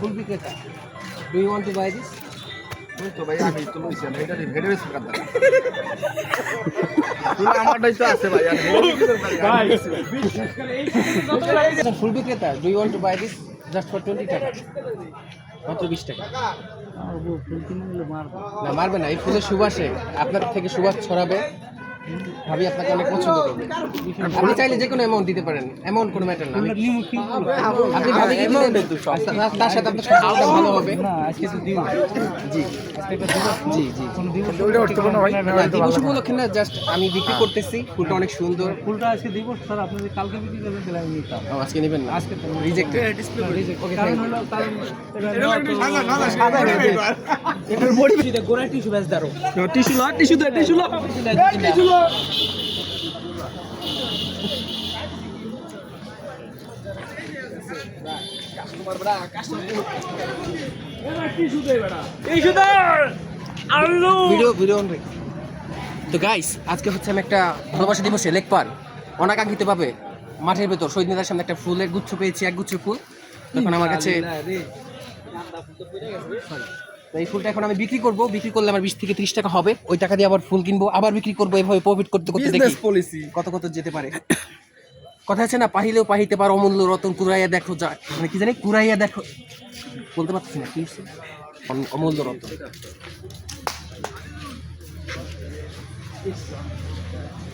ফুল বিক্রেতা। Do you want to buy this ওই তো ভাই আমি তো লইছি না এটা বেশি আমারটাই তো আছে ভাই আর ফুল বিক্রেতা do you want to buy this just for twenty টাকা। মাত্র বিশ টাকা। না মারবে না এই ফুলের সুবাসে। আপনার থেকে সুবাস ছড়াবে। ভাবি আপনাকে অনেক পছন্দ করবে। আপনি চাইলে যে কোনো অ্যামাউন্ট দিতে পারেন। অ্যামাউন্ট কোনো ম্যাটার না। আপনি ভাবি কি দিবেন তার- তার সাথে আপনার সম্পর্কটা ভালো হবে। জি। জি জি। দিবস উপলক্ষে না জাস্ট আমি বিক্রি করতেছি। ফুলটা অনেক সুন্দর। ফুলটা আজকে দিব স্যার আপনি কালকে বিক্রি করবেন তাহলে আমি নিতাম। আজকে নেবেন না। আজকে রিজেক্ট ওকে কারণ হলো কারণ এটা গোড়া টিস্যু ব্যাস দাঁড়ো। টিস্যু লা টিস্যু দে টিস্যু লা টিস্যু তো গাইস আজকে হচ্ছে আমি একটা ভালোবাসা দিবসে অনাকাঙ্ক্ষিত পাবে মাঠের ভেতর শহীদ মিনার সামনে একটা ফুলের গুচ্ছ পেয়েছি এক গুচ্ছ ফুল। তখন আমার কাছে তো এই ফুলটা এখন আমি বিক্রি করব। বিক্রি করলে আমার বিশ থেকে ত্রিশ টাকা হবে। ওই টাকা দিয়ে আবার ফুল কিনবো আবার বিক্রি করব এভাবে প্রফিট করতে করতে দেখি বিজনেস পলিসি কত কত যেতে পারে। কথা আছে না পাহিলেও পাহিতে পার অমূল্য রতন কুরাইয়া দেখো যা মানে কি জানি কুরাইয়া দেখো। বলতে পারছি না কি অমূল্য রতন।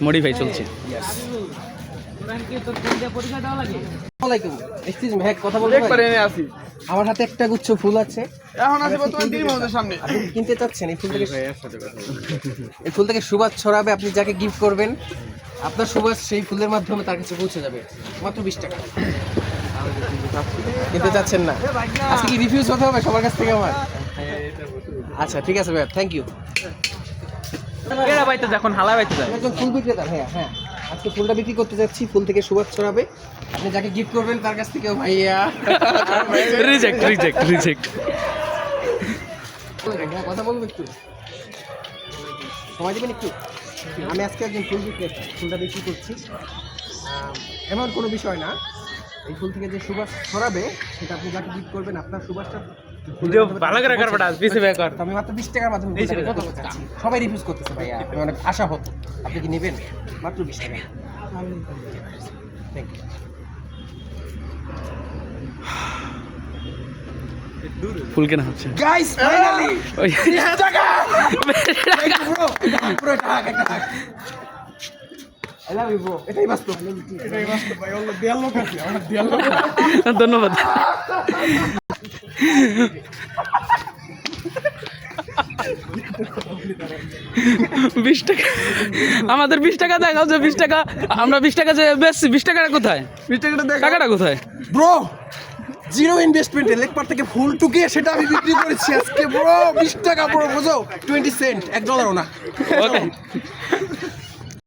মডিফাই চলছে। আমার হাতে একটা গুচ্ছ ফুল আছে। আপনি কিনতে চাচ্ছেন এই ফুল থেকে এই ফুল থেকে সুবাস ছড়াবে আপনি যাকে গিফট করবেন, আপনার সুবাস সেই ফুলের মাধ্যমে তার কাছে পৌঁছে যাবে। মাত্র বিশ টাকা। কিনতে চাচ্ছেন না। আজকে কি রিফিউজ হতে হবে সবার কাছ থেকে আমার আচ্ছা ঠিক আছে ভাইয়া থ্যাংক ইউ বাইতে যখন হালা বাইতে যায় একজন ফুল বিক্রেতা হ্যাঁ হ্যাঁ। আজকে ফুলটা বিক্রি করতে যাচ্ছি ফুল থেকে সুবাস ছড়াবে। আপনি যাকে গিফট করবেন তার কাছ থেকেও ভাইয়া। রিজেক্ট রিজেক্ট রিজেক্ট কথা বলব একটু। সময় দেবেন একটু? আমি আজকে একজন ফুল বিক্রেতা ফুলটা বিক্রি করছি। এমন কোনো বিষয় না। এই ফুল থেকে যে সুবাস ছড়াবে সেটা আপনি যাকে গিফট করবেন আপনার সুবাসটা ভিডিও ভালো করে করবে না পিছে ব্যাক কর। তো আমি মাত্র বিশ টাকার মাধ্যমে ফুলটা বিক্রি করতে চাচ্ছি। সবাই রিফিউজ করতেছে ভাইয়া। আমি অনেক আশা হতো আপনি কি নেবেন? মাত্র বিশ টাকা। থ্যাংক ইউ ফুল কেনা হচ্ছে। গাইস ফাইনালি ওই পুরো টাকা টাকা। আই লাভ ইউ ব্রো এটাই বাস্তব। এটাই বাস্তব ভাই। ওগুলো দেয়াল লোক আছে আমার দেয়াল লোক ধন্যবাদ। বিশ টাকা। আমাদের বিশ টাকা দেয় যে বিশ টাকা আমরা বিশ টাকা যে বেশি বিশ টাকাটা কোথায়? মিস্টেকটা দেখ। টাকাটা কোথায়? ব্রো জিরো ইনভেস্টমেন্টে লেকপার থেকে ফুল টুকিয়ে সেটা আমি বিক্রি করেছি আজকে ব্রো। বিশ টাকা ব্রো বুঝো? টোয়েন্টি সেন্ট এক ডলারও না। ওকে